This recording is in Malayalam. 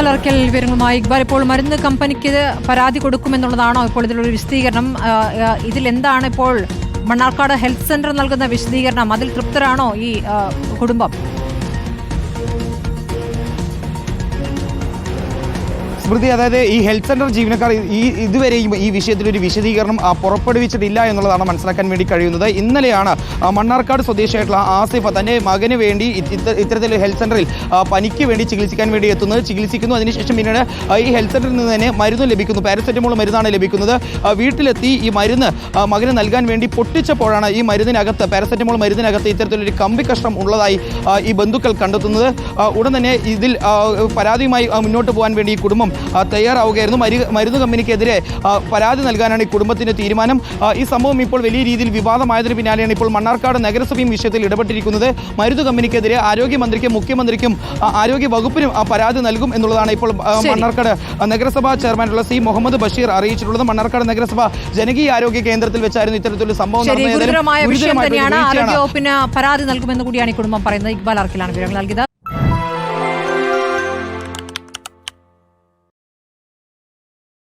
ഇക്ബാൽ അർക്കൽ വിവരങ്ങളുമായി ഇക്ബാൽ. ഇപ്പോൾ മരുന്ന് കമ്പനിക്ക് പരാതി കൊടുക്കുമെന്നുള്ളതാണോ ഇപ്പോൾ ഇതിലൊരു വിശദീകരണം? ഇതിൽ എന്താണ് ഇപ്പോൾ മണ്ണാർക്കാട് ഹെൽത്ത് സെന്റർ നൽകുന്ന വിശദീകരണം? അതിൽ തൃപ്തരാണോ ഈ കുടുംബം? സ്മൃതി അതായത് ഈ ഹെൽത്ത് സെന്റർ ജീവനക്കാർ ഈ ഇതുവരെയും ഈ വിഷയത്തിൽ ഒരു വിശദീകരണം പുറപ്പെടുവിച്ചിട്ടില്ല എന്നുള്ളതാണ് മനസ്സിലാക്കാൻ വേണ്ടി കഴിയുന്നത്. ഇന്നലെയാണ് മണ്ണാർക്കാട് സ്വദേശിയായിട്ടുള്ള ആസിഫ് തന്റെ മകന് വേണ്ടി ഇത്തരത്തിൽ ഹെൽത്ത് സെന്ററിൽ പനിക്ക് വേണ്ടി ചികിത്സിക്കാൻ വേണ്ടി എത്തുന്നത് ചികിത്സിക്കുന്നു. അതിനുശേഷം പിന്നീട് ഈ ഹെൽത്ത് സെന്ററിൽ നിന്ന് തന്നെ മരുന്ന് ലഭിക്കുന്നു. പാരസെറ്റമോൾ മരുന്നാണ് ലഭിക്കുന്നത്. വീട്ടിലെത്തി ഈ മരുന്ന് മകന് നൽകാൻ വേണ്ടി പൊട്ടിച്ചപ്പോഴാണ് ഈ മരുന്നിനകത്ത് പാരസെറ്റമോൾ മരുന്നിനകത്ത് ഇത്തരത്തിലൊരു കമ്പി കഷ്ണം ഉള്ളതായി ഈ ബന്ധുക്കൾ കണ്ടെത്തുന്നത്. ഉടൻ തന്നെ ഇതിൽ പരാതിയുമായി മുന്നോട്ട് പോകാൻ വേണ്ടി ഈ കുടുംബം തയ്യാറാവുകയായിരുന്നു. മരു- മരുന്ന് കമ്പനിക്കെതിരെ പരാതി നൽകാനാണ് ഈ കുടുംബത്തിന്റെ തീരുമാനം. ഈ സംഭവം ഇപ്പോൾ വലിയ രീതിയിൽ വിവാദമായതിന് പിന്നാലെയാണ് ഇപ്പോൾ മണ്ണാർക്കാട് നഗരസഭയും വിഷയത്തിൽ ഇടപെട്ടിരിക്കുന്നത്. മരുന്ന് കമ്പനിക്കെതിരെ ആരോഗ്യമന്ത്രിക്കും മുഖ്യമന്ത്രിക്കും ആരോഗ്യ വകുപ്പിനും പരാതി നൽകും എന്നുള്ളതാണ് ഇപ്പോൾ മണ്ണാർക്കാട് നഗരസഭാ ചെയർമാനുള്ള സി. മുഹമ്മദ് ബഷീർ അറിയിച്ചിട്ടുള്ളത്. മണ്ണാർക്കാട് നഗരസഭ ജനകീയ ആരോഗ്യ കേന്ദ്രത്തിൽ വെച്ചായിരുന്നു ഇത്തരത്തിലൊരു സംഭവം. ഗുരുതരമായ വിഷയം തന്നെയാണ്. ആരോഗ്യ വകുപ്പിന് പരാതി നൽകുമെന്ന് കൂടിയാണ് ഈ കുടുംബം പറയുന്നത്. ഇക്ബാൽ അർക്കിലാണ് വിവരങ്ങൾ നൽകിയത്.